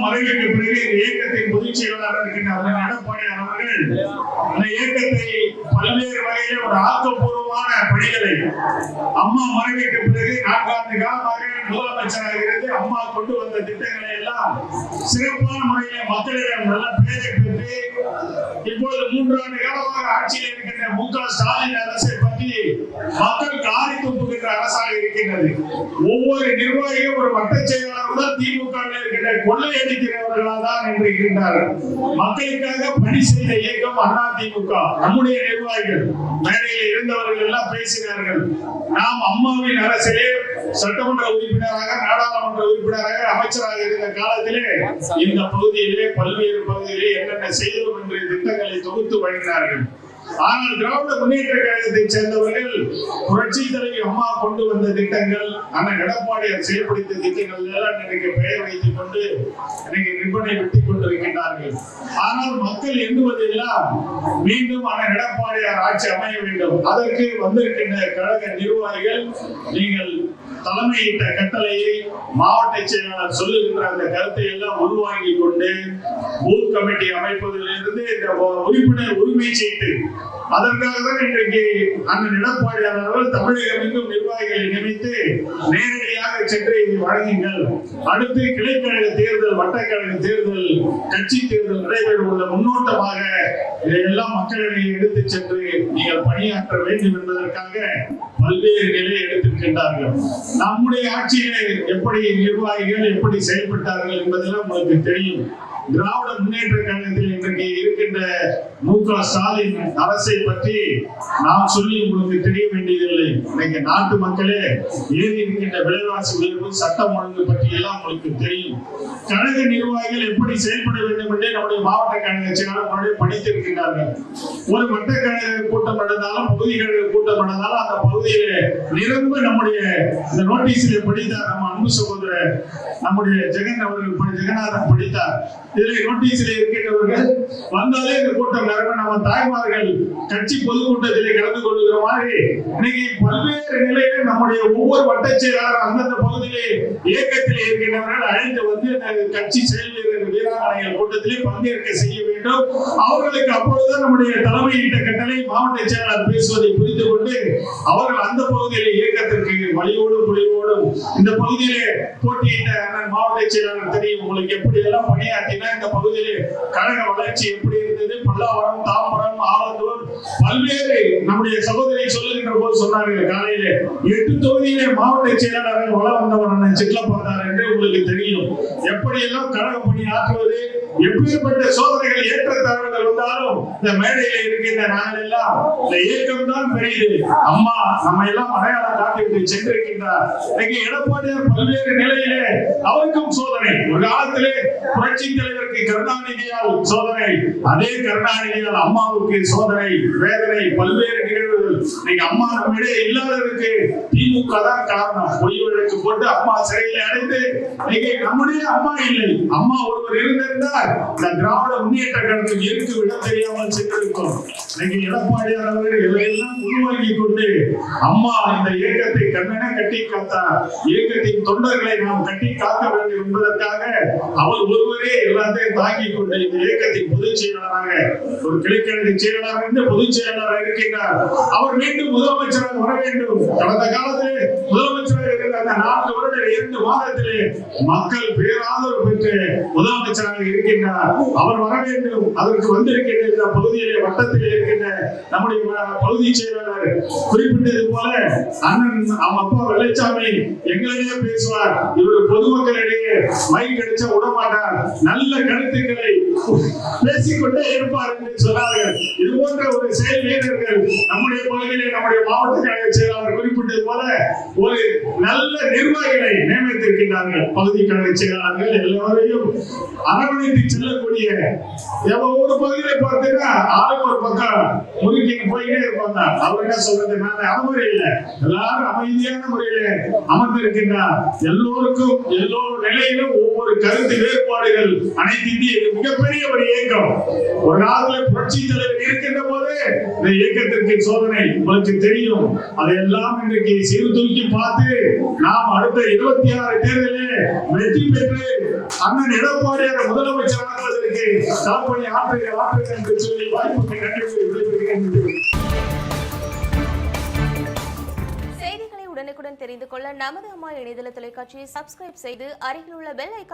மறைவுக்கு பிறகு இந்த இயக்கத்தின் பொதுச் செயலாளர் இருக்கின்ற எடப்பாடியார் அவர்கள் அந்த இயக்கத்தை பல்வேறு வகையில ஒரு ஆக்கப்பூர்வமான பணிகளை அம்மா மறைவுக்கு பிறகு நான்காண்டு காலமாக முதலமைச்சராக இருந்து அம்மா கொண்டு வந்த திட்டங்களை எல்லாம் சிறப்பான முறையில மக்களிடம் நல்ல பெயரை பெற்று இப்பொழுது மூன்றாண்டு காலமாக ஆட்சியில் இருக்கின்ற மு க. ஸ்டாலின் அரசை பற்றி மக்கள் காரி துப்புகின்ற அரசாக இருக்கின்றது. ஒவ்வொரு நிர்வாகியும் ஒரு வட்ட செயலாளருடன் முதல் திமுக இருக்கின்ற கொள்ளை அடிக்கிறவர்களா தான் என்று இருக்கின்றார்கள் மக்களுக்காக பணி செய்த இயக்கம் அதிமுக நம்முடைய நிர்வாகிகள். மேடையில் இருந்தவர்கள் எல்லாம் பேசினார்கள். நாம் அம்மாவின் அரசிலே சட்டமன்ற உறுப்பினராக நாடாளுமன்ற உறுப்பினராக அமைச்சராக இருந்த காலத்திலே இந்த பகுதியிலே பல்வேறு பகுதியிலே என்னென்ன செய்தோம் என்ற திட்டங்களை தொகுத்து வழங்கினார்கள். ஆனால் திராவிட முன்னேற்ற கழகத்தை சேர்ந்தவர்கள் புரட்சி தலைவி அம்மா கொண்டு வந்த திட்டங்கள் அண்ணன் எடப்பாடியார் செயல்படுத்திய திட்டங்கள் எல்லாம் எனக்கு பெயர் வைத்துக் கொண்டு இன்னைக்கு ரிப்பனை வெட்டிக் கொண்டிருக்கின்றார்கள். ஆனால் மக்கள் எண்ணுவதெல்லாம் மீண்டும் அண்ணன் எடப்பாடியார் ஆட்சி அமைய வேண்டும். அதற்கு வந்திருக்கின்ற கழக நிர்வாகிகள் நீங்கள் தலைமையிட்ட கட்டளையை மாவட்ட செயலாளர் சொல்லுகின்ற அந்த கருத்தை எல்லாம் உள்வாங்கிக் கொண்டு பூத் கமிட்டி அமைப்பதிலிருந்து இந்த உறுப்பினர் உரிமை சீட்டு. அதற்காக தான் இன்றைக்கு அண்ணன் எடப்பாடியார் அவர்கள் தமிழகம் எங்கும் நிர்வாகிகளை நியமித்து நேரடியாக சென்று இதை வழங்குங்கள். அடுத்து கிளைக்கழக தேர்தல் வட்டக்கழக தேர்தல் கட்சி தேர்தல் நடைபெறும் உள்ள முன்னோட்டமாக இதையெல்லாம் மக்களிடையே எடுத்து சென்று நீங்கள் பணியாற்ற வேண்டும் என்பதற்காக பல்வேறு நிலையை எடுத்திருக்கின்றார்கள். நம்முடைய ஆட்சியிலே எப்படி நிர்வாகிகள் எப்படி செயல்பட்டார்கள் என்பதெல்லாம் உங்களுக்கு தெரியும். திராவிட முன்னேற்ற கழகத்தில் இன்றைக்கு இருக்கின்ற மு க ஸ்டாலின் அரசை பற்றி நாம் சொல்லி உங்களுக்கு தெரிய வேண்டியதில்லை. இன்னைக்கு நாட்டு மக்களே ஏறி இருக்கின்ற விலைவாசி உயர்வு சட்டம் ஒழுங்கு பற்றி எல்லாம் உங்களுக்கு தெரியும். கழக நிர்வாகிகள் எப்படி செயல்பட வேண்டும் என்றே நம்முடைய மாவட்ட கழக செயலாளர் முன்னாடி படித்திருக்கின்றார்கள். ஒரு மட்ட கழக கூட்டம் நடந்தாலும் பகுதி கழக கூட்டம் நடந்தாலும் அந்த பகுதியில நிரம்ப நம்முடைய இந்த நோட்டீஸில் படித்தார் நம்ம அன்பு சகோதரர் நம்முடைய ஜெகன் அவர்கள் ஜெகநாதன் படித்தார். இதில் நோட்டீஸில் இருக்கின்றவர்கள் வந்தாலே இந்த கூட்டம் நடக்கும். நம்ம தாய்மார்கள் கட்சி பொதுக்கூட்டத்திலே கலந்து கொள்கிற மாதிரி இன்னைக்கு பல்வேறு நிலையில நம்முடைய ஒவ்வொரு வட்டச் செயலாளர் அந்தந்த பகுதியிலே இயக்கத்தில் இருக்கின்றவர்கள் அழைத்து வந்து கட்சி செயல் வீரர் வீராங்கனைகள் கூட்டத்திலே பங்கேற்க செய்ய வேண்டும். அவர்களுக்கு அப்பொழுதுதான் நம்முடைய தலைமையிட்ட கட்டளை மாவட்ட செயலாளர் பேசுவதை புரிந்து கொண்டு அவர்கள் அந்த பகுதியிலே இயக்கத்திற்கு வழியோடும் பொழிவோடும் இந்த பகுதியிலே போட்டியிட்ட அண்ணன் மாவட்ட செயலாளர் தெரியும் உங்களுக்கு எப்படி எல்லாம் பணியாற்றினா இந்த பகுதியிலே கழக வளர்ச்சி எப்படி இருந்தது? பல்லாவரம் தாம்பரம் ஆலந்தூர் பல்வேறு நம்முடைய சகோதரி சொல்லுகின்ற போது சொன்னார்கள் காலையிலே எட்டு தொகுதியிலே மாவட்ட செயலாளர்கள் வள வந்தவர் அண்ணன் பார்த்தார் என்று உங்களுக்கு தெரியும். எப்படியெல்லாம் கழக பணி ஆற்றுவது எப்பேற்பட்ட சோதனைகள் ஏற்றத்தாழ்வுகள் வந்தாலும் இந்த மேடையில இருக்கின்ற நாங்கள் எல்லாம் இந்த இயக்கம் தான் பெரியது. அம்மா நம்ம எல்லாம் அடையாளம் காட்டிவிட்டு சென்றிருக்கின்றார். இன்னைக்கு எடப்பாடியார் பல்வேறு நிலையிலே அவருக்கும் சோதனை. ஒரு காலத்திலே புரட்சி தலைவர் தலைவருக்கு கருணாநிதியால் சோதனை அதே கருணாநிதியால் அம்மாவுக்கு சோதனை வேதனை பல்வேறு நிகழ்வுகள். இன்னைக்கு அம்மா நம்மிடையே இல்லாததற்கு திமுக தான் காரணம். பொய் வழக்கு போட்டு அம்மா சிறையில் அடைந்து இன்னைக்கு நம்முடைய அம்மா இல்லை. அம்மா ஒருவர் இருந்திருந்தால் இந்த திராவிட முன்னேற்ற கழகம் இருக்கு விட தெரியாமல் சென்றிருக்கும். இன்னைக்கு எடப்பாடியார் அவர்கள் இதையெல்லாம் உருவாக்கி கொண்டு அம்மா இந்த இயக்கத்தை கண்ணென கட்டி காத்தார் இயக்கத்தின் தொண்டர்களை நாம் கட்டி காக்க வேண்டும் என்பதற்காக அவர் ஒருவரே எல்லாத்தையும் தாங்கி கொண்டு இந்த இயக்கத்தின் பொதுச் செயலாளராக ஒரு கிழக்கிழக்கு செயலாளர் இருந்து பொதுச் செயலாளராக இருக்கின்றார். அவர் மீண்டும் முதலமைச்சராக வர வேண்டும். கடந்த காலத்தில் முதலமைச்சராக இருந்த நான்கு வருட இரண்டு மாதத்திலே மக்கள் பேராதரவு பெற்று முதலமைச்சராக இருக்கின்றார். அவர் வர வேண்டும். அதற்கு வந்திருக்கின்ற இந்த பகுதியிலே வட்டத்தில் இருக்கின்ற நம்முடைய பகுதி செயலாளர் குறிப்பிட்டது போல அண்ணன் அவன் அப்பா வெள்ளைச்சாமி எங்களிடையே பேசுவார். இவர் பொதுமக்களிடையே மைக் கிடைச்ச விட மாட்டார் நல்ல கருத்துக்களை பேசிக்கொண்டே இருப்பார் என்று சொன்னார்கள். இது போன்ற ஒரு செயல் வீரர்கள் நம்முடைய பகுதியிலே நம்முடைய மாவட்ட கழக செயலாளர் குறிப்பிட்டது போல ஒரு நல்ல நிர்வாகிகளை நியமித்திருக்கின்றார்கள். பகுதி கழக செயலாளர்கள் எல்லாரையும் அரவணைத்து செல்லக்கூடிய ஒரு பகுதியில பார்த்தீங்கன்னா ஆளுக்கு ஒரு பக்கம் முறுக்கின்னு போயிட்டே இருப்பாங்க. அவர் என்ன சொல்றது? நான் அனுமதி இல்லை எல்லாரும் அமைதியான முறையில அமர்ந்திருக்கின்றார். எல்லோருக்கும் எல்லோ நிலையிலும் ஒவ்வொரு கருத்து வேறுபாடுகள் அனைத்து இந்திய மிகப்பெரிய ஒரு இயக்கம். ஒரு நாளில் புரட்சி தலைவர் இருக்கின்ற போது இந்த இயக்கத்திற்கு சோதனை உங்களுக்கு தெரியும். அதையெல்லாம் இன்றைக்கு சீர்தூக்கி பார்த்து நாம் அடுத்த இருபத்தி ஆறு தேர்தலில் வெற்றி பெற்று அண்ணன் எடப்பாடியார் முதலமைச்சர் ஆகுவதற்கு களப்பணி ஆற்றுகள் ஆற்றுக என்று சொல்லி வாய்ப்புக்கு நன்றி விடைபெறுகிறேன். உடனுக்குடன் தெரிந்து கொள்ள நமது அம்மா இணையதள தொலைக்காட்சியை சப்ஸ்கிரைப் செய்து அருகில் உள்ள பெல் ஐக்கான்